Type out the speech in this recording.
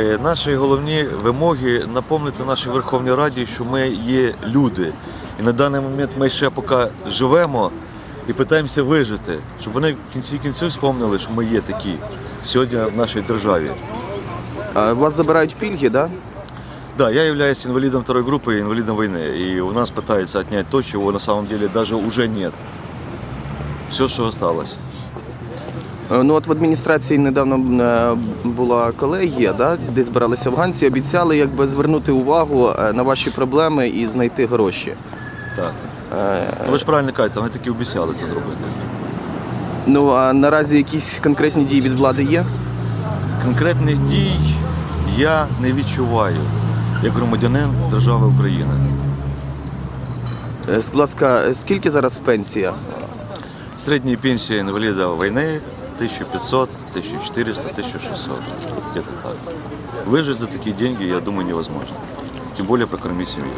Е, Наші головні вимоги наповнити нашій Верховній Раді, що ми є люди. І на даний момент ми ще поки живемо і питаємося вижити, щоб вони в кінці кінців спомнили, що ми є такі сьогодні в нашій державі. А, Вас забирають пільги, да? Да, я являюсь инвалидом второй группы, инвалидом войны. И у нас пытаются отнять то, чего на самом деле даже уже нет. Все, что осталось. Е, Ну от в адміністрації недавно е, була колегія, да, де збиралися афганці, обіцяли якби звернути увагу е, на ваші проблеми і знайти гроші. Так. Е, Ну, ви ж правильно кажете, вони таки обіцяли це зробити. Ну а наразі якісь конкретні дії від влади є? Конкретних дій я не відчуваю як громадянин держави України. Е, будь ласка, скільки зараз пенсія? Средняя пенсия инвалида войны 1500, 1400, 1600. Где-то так. Выжить за такие деньги, я думаю, невозможно. Тем более прокормить семью.